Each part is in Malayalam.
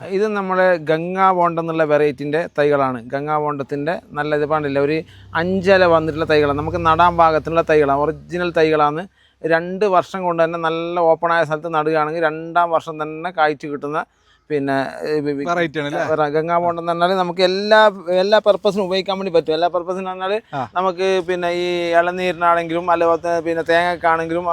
ഇത് നമ്മുടെ ഗംഗാ ബോണ്ട എന്നുള്ള വെറൈറ്റിന്റെ തൈകളാണ്. ഗംഗാ ബോണ്ടത്തിന്റെ നല്ല ഇത് പാടില്ല. ഒരു അഞ്ചല വന്നിട്ടുള്ള തൈകളാണ്. നമുക്ക് നടാൻ പാകത്തിനുള്ള തൈകളാണ്. ഒറിജിനൽ തൈകളാണ്. രണ്ട് വർഷം കൊണ്ട് തന്നെ നല്ല ഓപ്പണായ സ്ഥലത്ത് നടുകയാണെങ്കിൽ രണ്ടാം വർഷം തന്നെ കായ്ച്ചു കിട്ടുന്ന പിന്നെ ഗംഗാ ബോണ്ടം എന്ന് പറഞ്ഞാൽ നമുക്ക് എല്ലാ എല്ലാ പർപ്പസിനും ഉപയോഗിക്കാൻ വേണ്ടി പറ്റും. എല്ലാ പർപ്പസിനും പറഞ്ഞാൽ നമുക്ക് പിന്നെ ഈ ഇളനീരിനാണെങ്കിലും അതുപോലെ പിന്നെ തേങ്ങക്കാണെങ്കിലും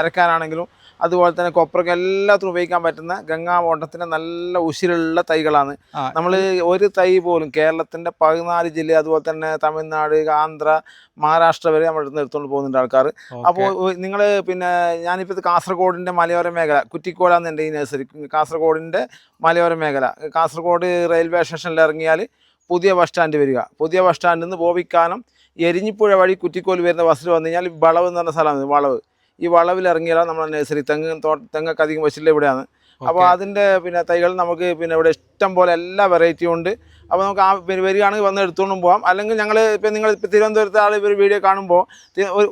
അരക്കാനാണെങ്കിലും അതുപോലെ തന്നെ കൊപ്രക്ക് എല്ലാത്തിനും ഉപയോഗിക്കാൻ പറ്റുന്ന ഗംഗാ ബോണ്ടത്തിന്റെ നല്ല ഉശിരുള്ള തൈകളാണ്. നമ്മൾ ഒരു തൈ പോലും കേരളത്തിന്റെ പതിനാല് ജില്ല അതുപോലെ തന്നെ തമിഴ്നാട് ആന്ധ്ര മഹാരാഷ്ട്ര വരെ നമ്മൾ അടുത്ത് എടുത്തുകൊണ്ട് പോകുന്നുണ്ട് ആൾക്കാർ അപ്പോൾ നിങ്ങൾ പിന്നെ ഞാനിപ്പോൾ ഇത് കാസർഗോഡിന്റെ മലയോര മേഖല കുറ്റിക്കോടാന്ന് എന്റെ ഈ നഴ്സറി. കാസർഗോഡിന്റെ മലയോര മേഖല. കാസർഗോഡ് റെയിൽവേ സ്റ്റേഷനിൽ ഇറങ്ങിയാൽ പുതിയ ബസ് സ്റ്റാൻഡ് വരിക. പുതിയ ബസ് സ്റ്റാൻഡിൽ നിന്ന് ബോബിക്കാനം എരിഞ്ഞിപ്പുഴ വഴി കുറ്റിക്കോൽ വരുന്ന ബസ്സിൽ വന്നു കഴിഞ്ഞാൽ വളവ് എന്ന് പറഞ്ഞ സ്ഥലമാണ് വളവ്. ഈ വളവിൽ ഇറങ്ങിയാലാണ് നമ്മുടെ നഴ്സറി തെങ്ങ് തെങ്ങൊക്കെ അധികം വെച്ചില്ല ഇവിടെയാണ്. അപ്പോൾ. അതിന്റെ പിന്നെ തൈകൾ നമുക്ക് പിന്നെ ഇവിടെ ഇഷ്ടം പോലെ എല്ലാ വെറൈറ്റിയും ഉണ്ട്. അപ്പോൾ നമുക്ക് ആ പിന്നെ വരികയാണെങ്കിൽ വന്ന് എടുത്തുകൊണ്ടും പോകാം അല്ലെങ്കിൽ ഞങ്ങൾ ഇപ്പം നിങ്ങൾ ഇപ്പം തിരുവനന്തപുരത്തെ ആൾ ഒരു വീഡിയോ കാണുമ്പോൾ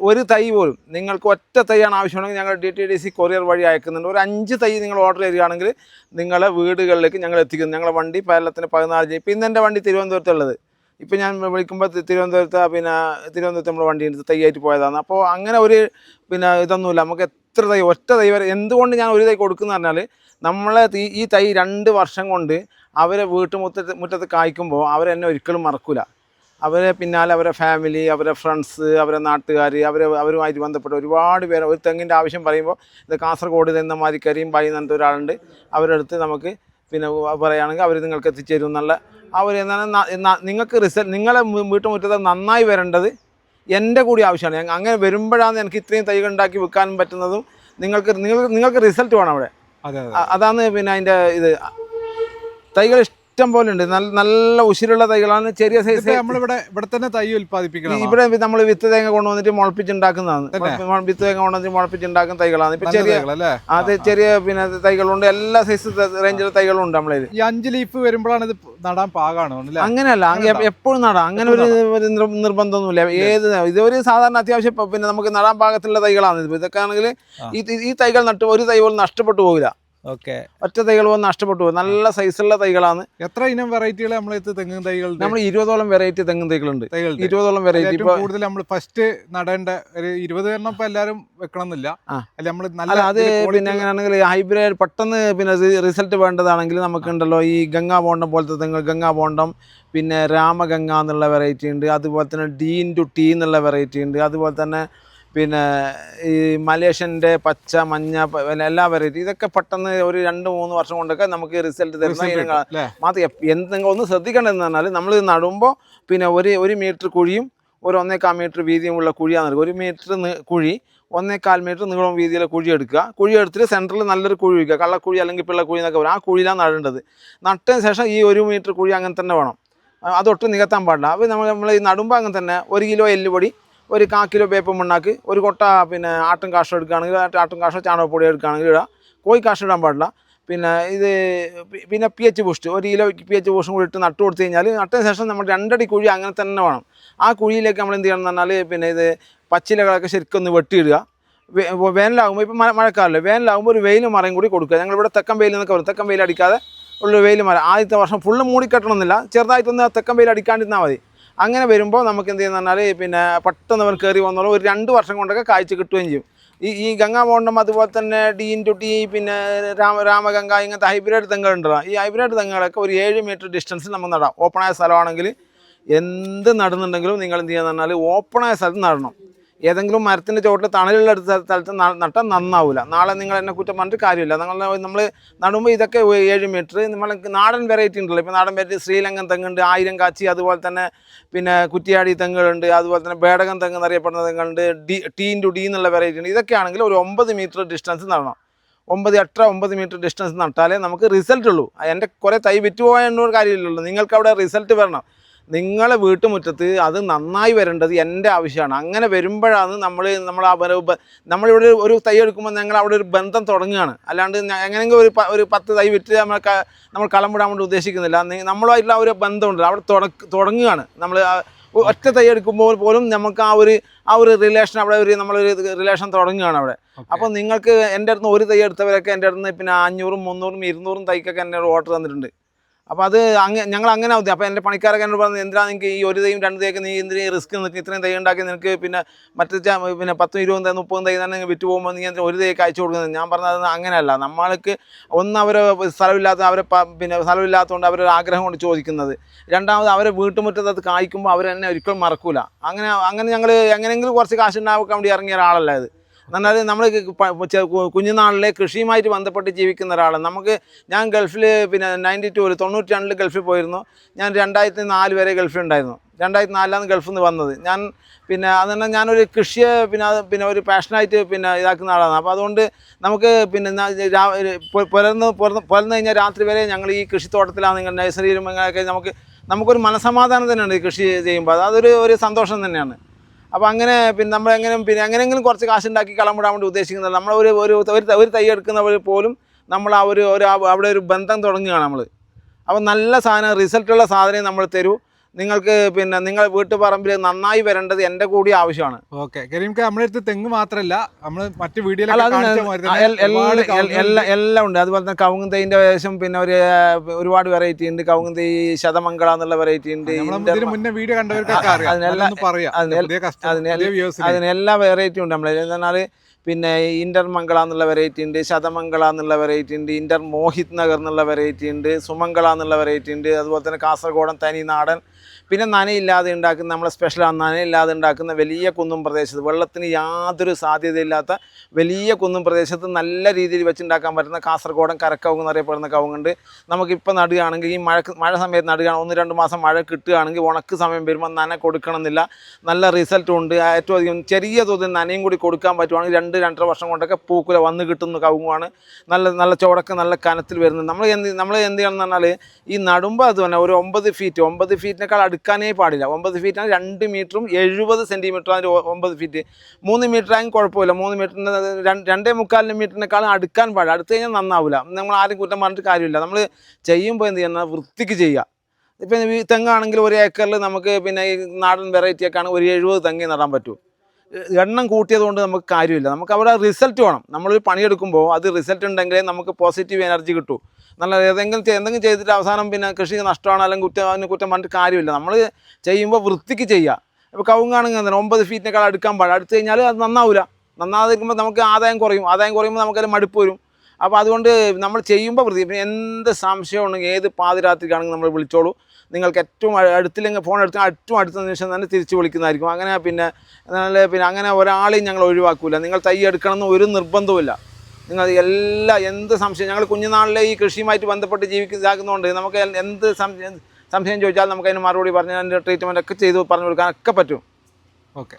ഒരു- തൈ പോലും നിങ്ങൾക്ക് ഒറ്റ തൈയാണ് ആവശ്യമുണ്ടെങ്കിൽ ഞങ്ങൾ D T D C courier വഴി അയക്കുന്നുണ്ട്. ഒരു അഞ്ച് തൈ നിങ്ങൾ ഓർഡർ ചെയ്യുകയാണെങ്കിൽ നിങ്ങളെ വീടുകളിലേക്ക് ഞങ്ങൾ എത്തിക്കുന്നു. ഞങ്ങളുടെ വണ്ടി കേരളത്തിന് പതിനാല് ജി ഇപ്പം ഇന്ന് എന്റെ വണ്ടി തിരുവനന്തപുരത്തുള്ളത്. ഇപ്പം ഞാൻ വിളിക്കുമ്പോൾ തി- തിരുവനന്തപുരത്ത് പിന്നെ തിരുവനന്തപുരത്ത് നമ്മൾ വണ്ടി എടുത്ത് തൈയായിട്ട് പോയതാണ്. അപ്പോൾ അങ്ങനെ ഒരു പിന്നെ ഇതൊന്നുമില്ല. നമുക്ക് എത്ര തൈ ഒറ്റ തൈ വരെ എന്തുകൊണ്ട് ഞാൻ ഒരു തൈ കൊടുക്കുന്ന പറഞ്ഞാൽ നമ്മളെ ഈ- ഈ തൈ രണ്ട് വർഷം കൊണ്ട് അവരെ വീട്ടുമുറ്റത്ത് മുറ്റത്ത് കായ്ക്കുമ്പോൾ അവരെന്നെ ഒരിക്കലും മറക്കില്ല അവരെ പിന്നാലെ അവരെ ഫാമിലി അവരെ ഫ്രണ്ട്സ് അവരെ നാട്ടുകാർ അവരെ അവരുമായിട്ട് ബന്ധപ്പെട്ട ഒരുപാട് പേര് ഒരു തെങ്ങിന്റെ ആവശ്യം പറയുമ്പോൾ ഇത് കാസർഗോഡ് നിന്ന് മാതിക്കരിയും ബായി എന്ന് ഒരാളുണ്ട്. അവരെടുത്ത് നമുക്ക് പിന്നെ പറയുകയാണെങ്കിൽ അവർ നിങ്ങൾക്ക് എത്തിച്ചേരും എന്നുള്ള അവർ എന്താണ് ന- ന- നിങ്ങൾക്ക് റിസൾട്ട് നിങ്ങളെ വീട്ടുമുറ്റത്ത് നന്നായി വരേണ്ടത് എന്റെ കൂടി ആവശ്യമാണ്. അങ്ങനെ വരുമ്പോഴാണ് എനിക്ക് ഇത്രയും തൈകൾ ഉണ്ടാക്കി വിൽക്കാനും പറ്റുന്നതും നിങ്ങൾക്ക് നിങ്ങൾക്ക് നിങ്ങൾക്ക് റിസൾട്ട് വേണം അവിടെ. അതെ അതെ. അതാണ് പിന്നെ അതിന്റെ ഇത്. തൈകൾ ഇഷ്ടം പോലെ ഉണ്ട്. നല്ല നല്ല ഉശിരുള്ള തൈകളാണ്. ചെറിയ സൈസ് നമ്മളിവിടെ ഇവിടെ തന്നെ തൈ ഉൽപ്പാദിപ്പിക്കണം ഇവിടെ നമ്മൾ വിത്ത് തേങ്ങ കൊണ്ടുവന്നിട്ട് മുളപ്പിച്ചുണ്ടാക്കുന്നതാണ്. മുള- വിത്ത് തേങ്ങ കൊണ്ടുവന്നിട്ട് മുളപ്പിച്ചുണ്ടാക്കുന്ന തൈകളാണ്. ഇപ്പൊ ചെറിയ അത് ചെറിയ പിന്നെ തൈകളുണ്ട്. എല്ലാ സൈസ് റേഞ്ചിലെ തൈകളുണ്ട് ഉണ്ട് നമ്മളതിൽ ഈ അഞ്ച് ലീഫ് വരുമ്പോഴാണ് ഇത് നടാൻ പാകാണ് അങ്ങനെയല്ല. അങ്ങ് എപ്പോഴും നടാം. അങ്ങനെ ഒരു ഒരു നിർ- നിർബന്ധമൊന്നുമില്ല. ഏത് ഇതൊരു സാധാരണ അത്യാവശ്യം പിന്നെ നമുക്ക് നടാൻ പാകത്തിലുള്ള തൈകളാണ് ഇത്. ഇതൊക്കെ ആണെങ്കിൽ ഈ തൈകൾ നട്ട് ഒരു തൈ പോലും നഷ്ടപ്പെട്ടു പോകില്ല. ഓക്കെ. ഒറ്റ തൈകൾ നഷ്ടപ്പെട്ടു പോകും നല്ല സൈസുള്ള തൈകളാണ്. എത്ര ഇനം വെറൈറ്റികൾ നമ്മളെ തെങ്ങും തൈകൾ നമ്മൾ ഇരുപതോളം വെറൈറ്റി തെങ്ങും തൈകളുണ്ട്. ഇരുപതോളം വെറൈറ്റി കൂടുതൽ നമ്മൾ ഫസ്റ്റ് നടേണ്ട ഒരു ഇരുപത് എണ്ണം ഇപ്പൊ എല്ലാരും വെക്കണം എന്നില്ല അല്ല നമ്മൾ നല്ല അത് പിന്നെ അങ്ങനെയാണെങ്കിൽ ഹൈബ്രിഡ് പെട്ടെന്ന് പിന്നെ റിസൾട്ട് വേണ്ടതാണെങ്കിൽ നമുക്കുണ്ടല്ലോ ഈ ഗംഗാ ബോണ്ടം പോലത്തെ തെങ്ങ് ഗംഗാ ബോണ്ടം പിന്നെ രാമഗംഗ എന്നുള്ള വെറൈറ്റി ഉണ്ട്. അതുപോലെ തന്നെ ഡി ഇന്റു ടി എന്നുള്ള വെറൈറ്റി ഉണ്ട്. അതുപോലെ തന്നെ പിന്നെ ഈ മലേഷ്യന്റെ പച്ച മഞ്ഞ എല്ലാ വെറൈറ്റി ഇതൊക്കെ പെട്ടെന്ന് ഒരു രണ്ട് മൂന്ന് വർഷം കൊണ്ടൊക്കെ നമുക്ക് റിസൾട്ട് തരുന്ന ഇനങ്ങളാണ്? മാത്രം എന്തെങ്കിലും ഒന്ന് ശ്രദ്ധിക്കേണ്ടതെന്ന് പറഞ്ഞാൽ നമ്മൾ നടുമ്പോൾ പിന്നെ ഒരു ഒരു മീറ്റർ കുഴിയും ഒരു ഒന്നേകാൽ മീറ്റർ വീതിയുമുള്ള കുഴിയാണ് നൽകുക ഒരു മീറ്റർ കുഴി ഒന്നേകാൽ മീറ്റർ നീളം വീതിയിലെ കുഴി എടുക്കുക. കുഴി എടുത്തിട്ട് സെന്ററിൽ നല്ലൊരു കുഴി വയ്ക്കുക. കള്ളക്കുഴി അല്ലെങ്കിൽ പിള്ളക്കുഴി എന്നൊക്കെ പറയും. ആ കുഴിയിലാണ് നടേണ്ടത്. നട്ടതിന് ശേഷം ഈ ഒരു മീറ്റർ കുഴി അങ്ങനെ തന്നെ വേണം. അതൊട്ടും നികത്താൻ പാടില്ല. അപ്പോൾ നമ്മൾ നമ്മൾ ഈ നടുമ്പോൾ അങ്ങനെ തന്നെ ഒരു കിലോ എല്ലുപൊടി ഒരു കാ കിലോ വേപ്പം മണ്ണാക്ക് ഒരു കൊട്ട പിന്നെ ആട്ടും കാഷ്ടം എടുക്കുകയാണെങ്കിൽ ആട്ടും കാഷ്ടം ചാണകപ്പൊടി എടുക്കുകയാണെങ്കിൽ ഇടുക കോഴി കാഷ്ടം ഇടാൻ പാടില്ല. പിന്നെ ഇത് പിന്നെ പി എച്ച് ബൂസ്റ്റ് ഒരു കിലോ പി എച്ച് ബൂസ്റ്റും കൂടി ഇട്ട് നട്ട് കൊടുത്തു കഴിഞ്ഞാൽ നട്ടതിന് ശേഷം നമ്മൾ രണ്ടടി കുഴി അങ്ങനെ തന്നെ വേണം. ആ കുഴിയിലേക്ക് നമ്മൾ എന്ത് ചെയ്യണം എന്ന് പറഞ്ഞാൽ പിന്നെ ഇത് പച്ചിലകളൊക്കെ ശരിക്കും ഒന്ന് വെട്ടിയിടുക. വേനലാകുമ്പോൾ ഇപ്പോൾ മഴ മഴക്കാലമല്ലേ വേനലാകുമ്പോൾ ഒരു വെയിൽ മറയും കൂടി കൊടുക്കുക. ഞങ്ങൾ ഇവിടെ തെക്കൻ വെയിൽ എന്നൊക്കെ പറയും. തെക്കൻ വെയിൽ അടിക്കാതെ ഉള്ള വെയിൽ മരം ആദ്യത്തെ വർഷം ഫുള്ള് മൂടിക്കെട്ടണമെന്നില്ല. ചെറുതായിട്ടൊന്ന് തെക്കൻ വെയിൽ അടിക്കാണ്ടിരുന്നാൽ മതി. അങ്ങനെ വരുമ്പോൾ നമുക്ക് എന്ത് ചെയ്യുന്ന പറഞ്ഞാൽ പിന്നെ പെട്ടെന്ന് അവൻ കയറി വന്നോളൂ. ഒരു രണ്ട് വർഷം കൊണ്ടൊക്കെ കാഴ്ച കിട്ടുകയും ചെയ്യും. ഈ ഈ ഗംഗാബോണ്ടം അതുപോലെ തന്നെ ഡി ഇന്റു ടി പിന്നെ രാമ രാമഗംഗ ഇങ്ങനത്തെ ഹൈബ്രിഡ് തെങ്ങുകളുണ്ടല്ലോ ഈ ഹൈബ്രിഡ് തെങ്ങുകളൊക്കെ ഒരു ഏഴ് മീറ്റർ ഡിസ്റ്റൻസിൽ നമുക്ക് നടാം. ഓപ്പണായ സ്ഥലമാണെങ്കിൽ എന്ത് നടന്നുണ്ടെങ്കിലും നിങ്ങൾ എന്ത് ചെയ്യുക പറഞ്ഞാൽ ഓപ്പണായ സ്ഥലത്ത് നടണം. ഏതെങ്കിലും മരത്തിന്റെ ചോട്ടിൽ തണലുള്ള സ്ഥലത്ത് നട്ടാൽ നന്നാവില്ല നാളെ നിങ്ങൾ എന്നെ കുറ്റം പറഞ്ഞിട്ട് കാര്യമില്ല. നിങ്ങൾ നമ്മൾ നടുമ്പോൾ ഇതൊക്കെ ഏഴ് മീറ്റർ നമ്മൾ നാടൻ വെറൈറ്റി ഉണ്ടല്ലോ. ഇപ്പോൾ നാടൻ വെറൈറ്റി ശ്രീലങ്കൻ തെങ്ങുണ്ട് ആയിരം കാച്ചി അതുപോലെ തന്നെ പിന്നെ കുറ്റിയാടി തെങ്ങുകളുണ്ട് അതുപോലെ തന്നെ ബേടകം തെങ്ങ് എന്നറിയപ്പെടുന്ന തെങ്ങുണ്ട് ഡി ടി ഇന്റു ഡി എന്നുള്ള വെറൈറ്റി ഉണ്ട്. ഇതൊക്കെ ആണെങ്കിൽ ഒരു ഒമ്പത് മീറ്റർ ഡിസ്റ്റൻസ് നടണം. ഒമ്പത് എട്ടര ഒമ്പത് മീറ്റർ ഡിസ്റ്റൻസ് നട്ടാലേ നമുക്ക് റിസൾട്ട് ഉള്ളൂ. എന്റെ കുറേ തൈ വിറ്റ് പോകാനൊരു കാര്യമില്ലല്ലോ. നിങ്ങൾക്ക് അവിടെ റിസൾട്ട് വരണം. നിങ്ങളെ വീട്ടുമുറ്റത്ത് അത് നന്നായി വരേണ്ടത് എന്റെ ആവശ്യമാണ്. അങ്ങനെ വരുമ്പോഴാണ് നമ്മൾ നമ്മൾ ആ നമ്മളിവിടെ ഒരു തൈ എടുക്കുമ്പോൾ ഞങ്ങൾ അവിടെ ഒരു ബന്ധം തുടങ്ങുകയാണ്. അല്ലാണ്ട് എങ്ങനെയെങ്കിലും ഒരു ഒരു പത്ത് തൈ വിറ്റ് നമ്മൾ നമ്മൾ കളം വിടാൻ വേണ്ടി ഉദ്ദേശിക്കുന്നില്ല. നമ്മളായിട്ടുള്ള നമ്മളുമായിട്ടുള്ള ആ ഒരു ബന്ധമുണ്ട് അവിടെ തുടങ്ങുകയാണ്. നമ്മൾ ഒറ്റ തൈ എടുക്കുമ്പോൾ പോലും നമുക്ക് ആ ഒരു ആ ഒരു റിലേഷൻ അവിടെ ഒരു നമ്മളൊരു റിലേഷൻ തുടങ്ങുകയാണ് അവിടെ. അപ്പോൾ നിങ്ങൾക്ക് എന്റെ അടുത്ത് ഒരു തൈ എടുത്തവരൊക്കെ എന്റെ അടുത്ത് പിന്നെ അഞ്ഞൂറും മുന്നൂറും ഇരുന്നൂറും തൈക്കൊക്കെ എന്നോട് ഓർഡർ തന്നിട്ടുണ്ട്. അപ്പോൾ അത് അങ്ങ് ഞങ്ങൾ അങ്ങനെ ഉദ്ദേശം അപ്പോൾ എന്റെ പണിക്കാരൊക്കെ എന്നോട് പറഞ്ഞു എന്തിനാ നിങ്ങൾക്ക് ഈ ഒരു തൈയും രണ്ട് തൈയൊക്കെ നീ എന്തിനാ റിസ്ക് നിൽക്കുക ഇത്രയും തൈ ഉണ്ടാക്കി നിനക്ക് പിന്നെ മറ്റു പിന്നെ പത്തും ഇരുപതും തൈ മുപ്പതും തൈ തന്നെ വിറ്റ് പോകുമ്പോൾ നീ ഒരു തൈക്ക് അയച്ചു കൊടുക്കുന്നത്? ഞാൻ പറഞ്ഞത് അങ്ങനെയല്ല. നമ്മൾക്ക് ഒന്ന് അവർ സ്ഥലമില്ലാത്ത അവരെ പിന്നെ സ്ഥലമില്ലാത്തതുകൊണ്ട് അവരൊരു ആഗ്രഹം കൊണ്ട് ചോദിക്കുന്നത്. രണ്ടാമത് അവരെ വീട്ടുമുറ്റത്ത് അത് കായ്ക്കുമ്പോൾ അവർ എന്നെ ഒരിക്കലും മറക്കൂല. അങ്ങനെ അങ്ങനെ ഞങ്ങൾ എങ്ങനെയെങ്കിലും കുറച്ച് കാശ് ഉണ്ടാക്കാൻ വേണ്ടി ഇറങ്ങിയ ഒരാളല്ല ഇത്. എന്നാൽ നമ്മൾ കുഞ്ഞുനാളിലെ കൃഷിയുമായിട്ട് ബന്ധപ്പെട്ട് ജീവിക്കുന്ന ഒരാളാണ് നമുക്ക് ഞാൻ ഗൾഫിൽ പിന്നെ നയന്റി ടൂവിൽ തൊണ്ണൂറ്റി രണ്ടിൽ ഗൾഫിൽ പോയിരുന്നു. ഞാൻ രണ്ടായിരത്തി നാല് വരെ ഗൾഫിൽ ഉണ്ടായിരുന്നു രണ്ടായിരത്തി നാലിലാണ് ഗൾഫിൽ നിന്ന് വന്നത്. ഞാൻ പിന്നെ അതുതന്നെ ഞാനൊരു കൃഷിയെ പിന്നെ അത് പിന്നെ ഒരു പാഷനായിട്ട് പിന്നെ ഇതാക്കുന്ന ആളാണ്. അപ്പോൾ അതുകൊണ്ട് നമുക്ക് പിന്നെ പുലർന്ന് പുലർന്ന് കഴിഞ്ഞാൽ രാത്രി വരെ ഞങ്ങൾ ഈ കൃഷിത്തോട്ടത്തിലാണ് നിങ്ങൾ നഴ്സറിയിലും അങ്ങനെയൊക്കെ നമുക്ക് നമുക്കൊരു മനസമാധാനം തന്നെയാണ് ഈ കൃഷി ചെയ്യുമ്പോൾ അതൊരു ഒരു സന്തോഷം തന്നെയാണ്. അപ്പോൾ അങ്ങനെ പിന്നെ നമ്മൾ എങ്ങനെ പിന്നെ എങ്ങനെയെങ്കിലും കുറച്ച് കാശുണ്ടാക്കി വിടാൻ വേണ്ടി ഉദ്ദേശിക്കുന്നത് നമ്മൾ ഒരു ഒരു ഒരു ത- എടുക്കുന്നവർ പോലും നമ്മൾ ആ ഒരു ഒരു അവിടെ ഒരു ബന്ധം തുടങ്ങുകയാണ് നമ്മൾ അപ്പോൾ നല്ല സാധനം റിസൾട്ടുള്ള സാധനം നമ്മൾ തരൂ. നിങ്ങൾക്ക് പിന്നെ നിങ്ങൾ വീട്ടുപറമ്പിൽ നന്നായി വരേണ്ടത് എന്റെ കൂടി ആവശ്യമാണ്. ഓക്കെ. നമ്മളെടുത്ത് നമ്മുടെ അടുത്ത് തെങ്ങ് മാത്രമല്ല നമ്മൾ മറ്റു എല്ലാ- ഉണ്ട്. അതുപോലെ തന്നെ കവുങ്ങ് തൈന്റെ ശേഷം പിന്നെ ഒരു ഒരുപാട് വെറൈറ്റി ഉണ്ട്. കവുങ്ങ് തൈ ശതമംഗള എന്നുള്ള വെറൈറ്റി ഉണ്ട്. മുന്നേ വീഡിയോ കണ്ടവർക്കൊക്കെ അറിയാം. അതിനെല്ലാം- വെറൈറ്റി ഉണ്ട് നമ്മളെ. എന്നാൽ പിന്നെ ഇന്റർ മംഗള എന്നുള്ള വെറൈറ്റി ഉണ്ട് ശതമംഗള എന്നുള്ള വെറൈറ്റി ഉണ്ട് ഇന്റർ മോഹിത് നഗർ എന്നുള്ള വെറൈറ്റി ഉണ്ട് സുമംഗള എന്നുള്ള വെറൈറ്റി ഉണ്ട്. അതുപോലെ തന്നെ കാസർഗോഡൻ തനി നാടൻ പിന്നെ നനയില്ലാതെ ഉണ്ടാക്കുന്ന നമ്മളെ സ്പെഷ്യൽ നനയില്ലാതെ ഉണ്ടാക്കുന്ന വലിയ കുന്നും പ്രദേശത്ത് വെള്ളത്തിന് യാതൊരു സാധ്യതയില്ലാത്ത വലിയ കുന്നും പ്രദേശത്ത് നല്ല രീതിയിൽ വെച്ചുണ്ടാക്കാൻ പറ്റുന്ന കാസർഗോഡൻ കരക്കവുങ്ങ് എന്നറിയപ്പെടുന്ന കവുങ്ങുണ്ട്. നമുക്കിപ്പോൾ നടുകയാണെങ്കിൽ ഈ മഴ മഴ സമയത്ത് നടുകയാണ് ഒന്ന് രണ്ട് മാസം മഴ കിട്ടുകയാണെങ്കിൽ ഉണക്ക് സമയം വരുമ്പോൾ നന കൊടുക്കണമെന്നില്ല. നല്ല റിസൾട്ടും ഉണ്ട്. ഏറ്റവും അധികം ചെറിയ തോതിൽ നനയും കൂടി കൊടുക്കാൻ പറ്റുവാണെങ്കിൽ രണ്ട് രണ്ടര വർഷം കൊണ്ടൊക്കെ പൂക്കുല വന്ന് കിട്ടുന്ന കവുങ്ങുമാണ് നല്ല നല്ല ചുവടക്ക് നല്ല കനത്തിൽ വരുന്നത്. നമ്മൾ എന്ത് നമ്മൾ എന്ത് ചെയ്യണം എന്ന് പറഞ്ഞാൽ ഈ നടുമ്പോൾ അത് തന്നെ ഒരു ഒമ്പത് ഫീറ്റ് ഒമ്പത് ഫീറ്റിനേക്കാൾ അടുക്കാനേ പാടില്ല. ഒമ്പത് ഫീറ്റാണ് രണ്ട് മീറ്ററും എഴുപത് സെന്റിമീറ്റർ ആണ് ഒമ്പത് ഫീറ്റ് മൂന്ന് മീറ്റർ ആയെങ്കിൽ കുഴപ്പമില്ല. മൂന്ന് മീറ്ററിന്റെ രണ്ട് മുക്കാലിന് മീറ്ററിനേക്കാളും അടുക്കാൻ പാടില്ല. അടുത്ത് കഴിഞ്ഞാൽ നന്നാവില്ല നമ്മൾ ആരും കുറ്റം പറഞ്ഞിട്ട് കാര്യമില്ല. നമ്മൾ ചെയ്യുമ്പോൾ എന്ത് ചെയ്യണം വൃത്തിക്ക് ചെയ്യുക. ഇപ്പം തെങ്ങാണെങ്കിൽ ഒരു ഏക്കറിൽ നമുക്ക് പിന്നെ നാടൻ വെറൈറ്റിയൊക്കെ ആണെങ്കിൽ ഒരു എഴുപത് തെങ്ങേ നടാൻ പറ്റൂ. എണ്ണം കൂട്ടിയത് കൊണ്ട് നമുക്ക് കാര്യമില്ല. നമുക്ക് അവിടെ റിസൾട്ട് വേണം. നമ്മളൊരു പണിയെടുക്കുമ്പോൾ അത് റിസൾട്ട് ഉണ്ടെങ്കിലേ നമുക്ക് പോസിറ്റീവ് എനർജി കിട്ടൂ. നല്ല ഏതെങ്കിലും എന്തെങ്കിലും ചെയ്തിട്ട് അവസാനം പിന്നെ കൃഷി നഷ്ടമാണ് അല്ലെങ്കിൽ കുറ്റം അതിന് കുറ്റം പറഞ്ഞിട്ട് കാര്യമില്ല. നമ്മൾ ചെയ്യുമ്പോൾ വൃത്തിക്ക് ചെയ്യുക. ഇപ്പോൾ കവുങ്ങാണെങ്കിൽ എന്താണ്? ഒമ്പത് ഫീറ്റിനേക്കാൾ അടുക്കാൻ പാടില്ല. അടുത്ത് കഴിഞ്ഞാൽ അത് നന്നാവില്ല നന്നാതിരിക്കുമ്പോൾ നമുക്ക് ആദായം കുറയും. ആദായം കുറയുമ്പോൾ നമുക്കത് മടുപ്പ് വരും. അപ്പോൾ അതുകൊണ്ട് നമ്മൾ ചെയ്യുമ്പോൾ വൃത്തി പിന്നെ എന്ത് സംശയം ഉണ്ടെങ്കിൽ ഏത് പാതിരാത്രിക്കാണെങ്കിൽ നമ്മൾ വിളിച്ചോളൂ. നിങ്ങൾക്ക് ഏറ്റവും അടുത്തില്ലെങ്കിൽ ഫോൺ എടുത്താൽ ഏറ്റവും അടുത്ത നിമിഷം തന്നെ തിരിച്ച് വിളിക്കുന്നതായിരിക്കും. അങ്ങനെ പിന്നെ എന്നാൽ പിന്നെ അങ്ങനെ ഒരാളെയും ഞങ്ങൾ ഒഴിവാക്കൂല. നിങ്ങൾ തൈ എടുക്കണമെന്ന് ഒരു നിർബന്ധവുമില്ല. നിങ്ങൾ എല്ലാ എന്ത് സംശയം ഞങ്ങൾ കുഞ്ഞുനാളിലെ ഈ കൃഷിയുമായിട്ട് ബന്ധപ്പെട്ട് ജീവിക്കുന്നതാകുന്നതുകൊണ്ട് നമുക്ക് എന്ത് സംശയം ചോദിച്ചാൽ നമുക്ക് അതിന് മറുപടി പറഞ്ഞ് അതിന്റെ ട്രീറ്റ്മെന്റ് ഒക്കെ ചെയ്ത് പറഞ്ഞു കൊടുക്കാനൊക്കെ പറ്റും. ഓക്കെ